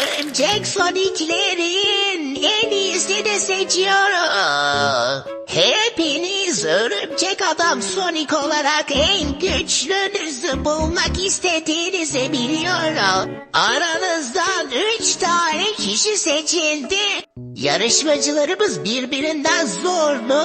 Örümcek Sonic'lerin en iyisini seçiyorum. Hepiniz örümcek adam Sonic olarak en güçlünüzü bulmak istediğinizi biliyorum. Aranızdan üç tane kişi seçildi. Yarışmacılarımız birbirinden zorlu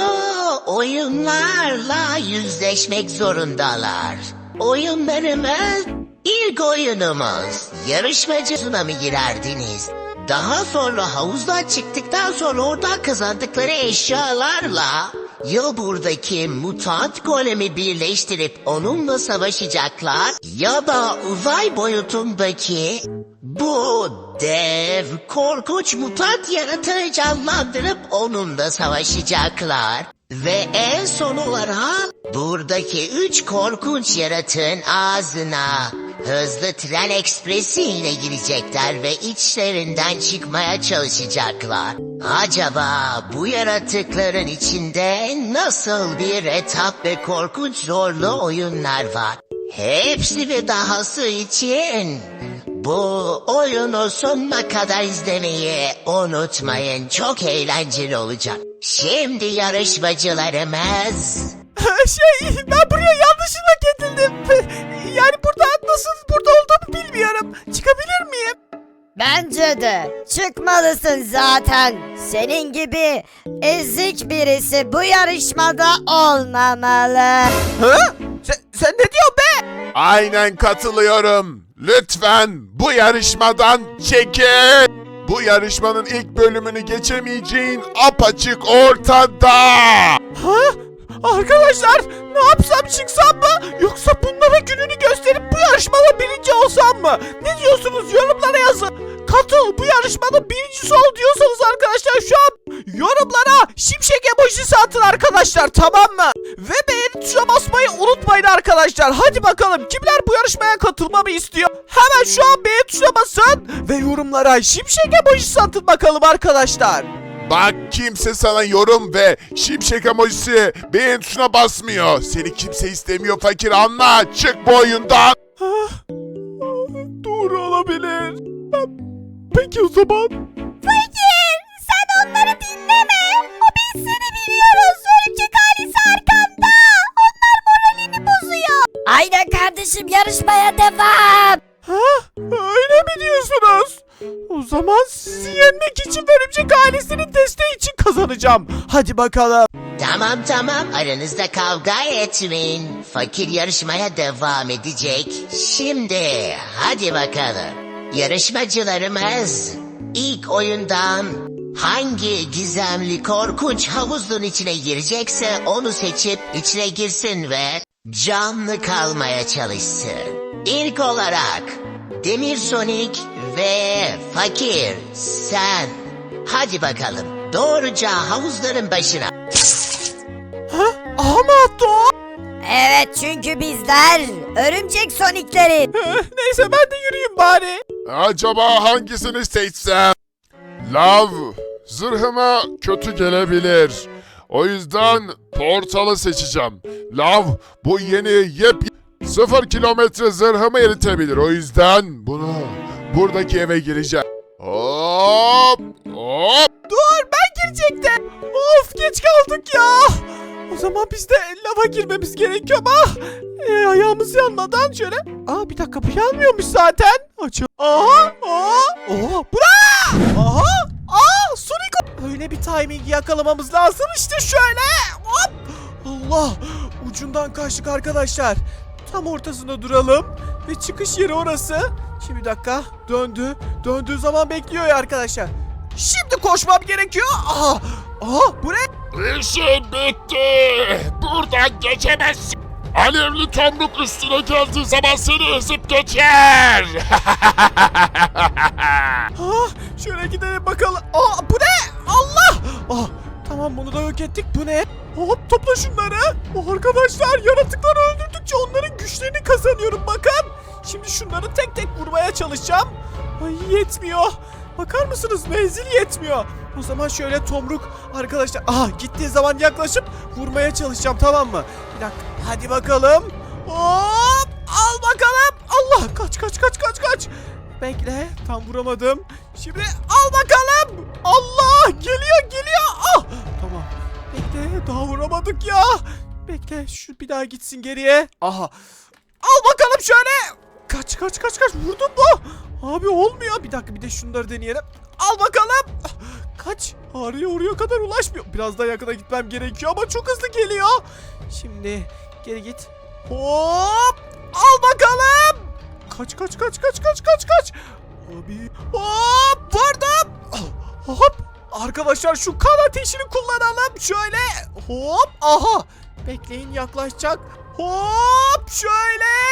oyunlarla yüzleşmek zorundalar. Oyunlarımız ilk oyunumuz. Yarışmacı tsunami girerdiniz. Daha sonra havuzdan çıktıktan sonra oradan kazandıkları eşyalarla ya buradaki mutant golemi birleştirip onunla savaşacaklar ya da uzay boyutundaki bu dev korkunç mutant yaratığı canlandırıp onunla savaşacaklar. Ve en son olarak buradaki üç korkunç yaratığın ağzına hızlı tren ekspresiyle girecekler ve içlerinden çıkmaya çalışacaklar. Acaba bu yaratıkların içinde nasıl bir etap ve korkunç zorlu oyunlar var? Hepsi ve dahası için bu oyunu sonuna kadar izlemeyi unutmayın. Çok eğlenceli olacak. Şimdi yarışmacılarımız... şey ben buraya yanlışlıkla getirdim. Yani burada nasıl burada olduğumu bilmiyorum. Çıkabilir miyim? Bence de çıkmalısın zaten. Senin gibi ezik birisi bu yarışmada olmamalı. Ha? Sen, sen ne diyorsun be? Aynen katılıyorum. Lütfen bu yarışmadan çekil. Bu yarışmanın ilk bölümünü geçemeyeceğin apaçık ortada. Ha? Arkadaşlar ne yapsam çıksam mı? Yoksa bunlara gününü gösterip bu yarışmada birinci olsam mı? Ne diyorsunuz yorumlara yazın. Katıl bu yarışmada birincisi ol diyorsanız arkadaşlar şu an yorumlara şimşek emojisi atın arkadaşlar tamam mı? Ve beğeni tuşuna basmayı unutmayın arkadaşlar. Hadi bakalım kimler bu yarışmaya katılmamı istiyor? Hemen şu an beğeni tuşuna basın ve yorumlara şimşek emojisi atın bakalım arkadaşlar. Bak kimse sana yorum ve şimşek emojisi beğen tuşuna basmıyor. Seni kimse istemiyor fakir anla. Çık bu oyundan. Ah, Doğru olabilir. Peki o zaman. Fakir sen onları dinleme. O biz seni biliyoruz. Örümcek ailesi arkanda. Onlar moralini bozuyor. Aynen kardeşim yarışmaya devam. Zaman sizi yenmek için örümcek ailesinin desteği için kazanacağım. Hadi bakalım. Tamam tamam aranızda kavga etmeyin. Fakir yarışmaya devam edecek. Şimdi hadi bakalım. Yarışmacılarımız ilk oyundan hangi gizemli korkunç havuzun içine girecekse onu seçip içine girsin ve canlı kalmaya çalışsın. İlk olarak Demir Sonic ve Fakir sen hadi bakalım doğruca havuzların başına. Ha? Aha mı attı o? Evet çünkü bizler örümcek sonikleri. Eh, Neyse ben de yürüyeyim bari. Acaba hangisini seçsem? Lav, zırhıma kötü gelebilir. O yüzden portalı seçeceğim. Lav, bu yeni yep sıfır kilometre zırhımı eritebilir. O yüzden bunu buradaki eve gireceğim. Hop, hop. Dur ben girecektim. Of geç kaldık ya. O zaman biz de lava girmemiz gerekiyor ama e, ayağımız yanmadan şöyle. Aa bir dakika bu yanmıyormuş zaten. Açıl. Aha aha oha bura. Aha aa Sonic. Öyle bir timing yakalamamız lazım işte şöyle. Hop. Allah ucundan kaçtık arkadaşlar. Tam ortasında duralım ve çıkış yeri orası. Şimdi bir dakika döndü. Döndüğü zaman bekliyor ya arkadaşlar. Şimdi koşmam gerekiyor. Aha! Aha bu ne? İşin bitti. Buradan geçemezsin. Alevli tomruk üstüne geldiği zaman seni ezip geçer. Ha, şöyle gidelim bakalım. Aa bu ne? Allah! Ah, tamam bunu da yok ettik. Bu ne? Hop topla şunları. Arkadaşlar yaratıkları öldürdükçe onların güçlerini kazanıyorum bakın. Şimdi şunları tek tek vurmaya çalışacağım. Ay yetmiyor. Bakar mısınız menzil yetmiyor. O zaman şöyle tomruk arkadaşlar. Aha gittiği zaman yaklaşıp vurmaya çalışacağım tamam mı? Bir dakika hadi bakalım. Hop al bakalım. Allah kaç kaç kaç kaç kaç. Bekle tam vuramadım. Şimdi al bakalım. Allah geliyor geliyor. Ah tamam. Bekle daha vuramadık ya. Bekle şu bir daha gitsin geriye. Aha. Al bakalım şöyle. Kaç kaç kaç kaç vurdun mu? Abi olmuyor. Bir dakika bir de şunları deneyelim. Al bakalım. Kaç. Araya oraya kadar ulaşmıyor. Biraz daha yakına gitmem gerekiyor ama çok hızlı geliyor. Şimdi geri git. Hop. Al bakalım. Kaç kaç kaç kaç kaç kaç kaç. Abi. Hop vurdum. Hop. Arkadaşlar şu kan ateşini kullanalım. Şöyle. Hop. Aha. Bekleyin yaklaşacak. Hop şöyle.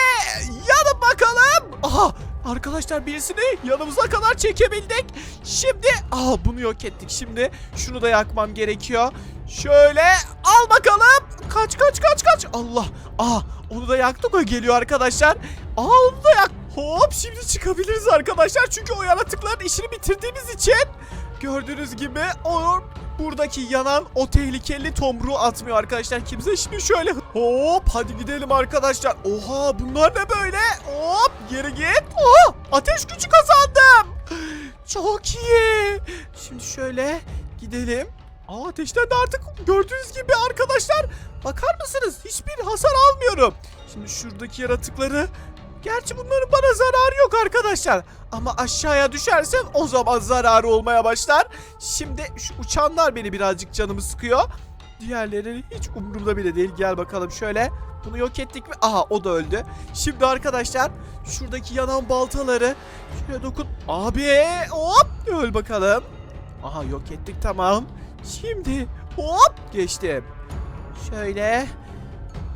Aha. Arkadaşlar birisini yanımıza kadar çekebildik. Şimdi aha bunu yok ettik. Şimdi şunu da yakmam gerekiyor. Şöyle al bakalım. Kaç kaç kaç kaç. Allah. Aha onu da yaktık o geliyor arkadaşlar. Aa onu da yak. Hop şimdi çıkabiliriz arkadaşlar. Çünkü o yaratıkların işini bitirdiğimiz için gördüğünüz gibi o buradaki yanan o tehlikeli tomruğu atmıyor arkadaşlar kimse. Şimdi şöyle hop hadi gidelim arkadaşlar. Oha bunlar ne böyle? Hop geri git. Oha ateş gücü kazandım. Çok iyi. Şimdi şöyle gidelim. Aa ateşten de artık gördüğünüz gibi arkadaşlar bakar mısınız? Hiçbir hasar almıyorum. Şimdi şuradaki yaratıkları Gerçi bunların bana zararı yok arkadaşlar. Ama aşağıya düşersem o zaman zararı olmaya başlar. Şimdi şu uçanlar beni birazcık canımı sıkıyor. Diğerleri hiç umurumda bile değil. Gel bakalım şöyle. Bunu yok ettik mi? Aha o da öldü. Şimdi arkadaşlar şuradaki yanan baltaları şöyle dokun. Abi hop öl bakalım. Aha yok ettik tamam. Şimdi hop geçtim. Şöyle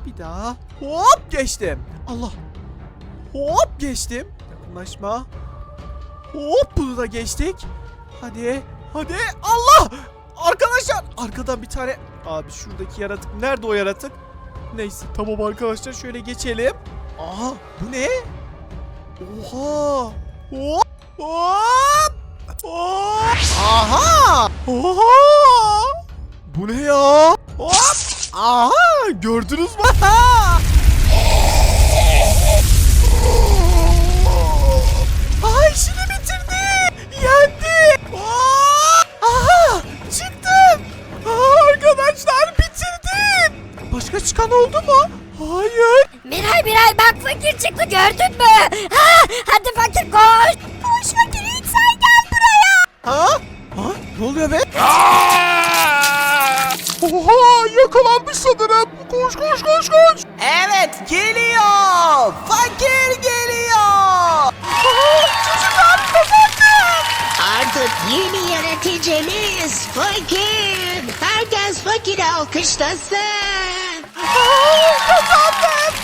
bir daha hop geçtim. Allah Hop geçtim. Yakınlaşma. Hop bunu da geçtik. Hadi. Hadi. Allah. Arkadaşlar. Arkadan bir tane. Abi şuradaki yaratık. Nerede o yaratık? Neyse tamam arkadaşlar şöyle geçelim. Aha bu ne? Oha. Hop. Hop. Aha. Oha. Bu ne ya? Hop. Aha gördünüz mü? Ne oluyor be? Oha yakalanmış sanırım. Koş koş koş koş. Evet geliyor. Fakir geliyor. Çocuklar kazandım. Artık yeni yöneticimiz fakir. Herkes fakiri alkışlasın. Kazandım.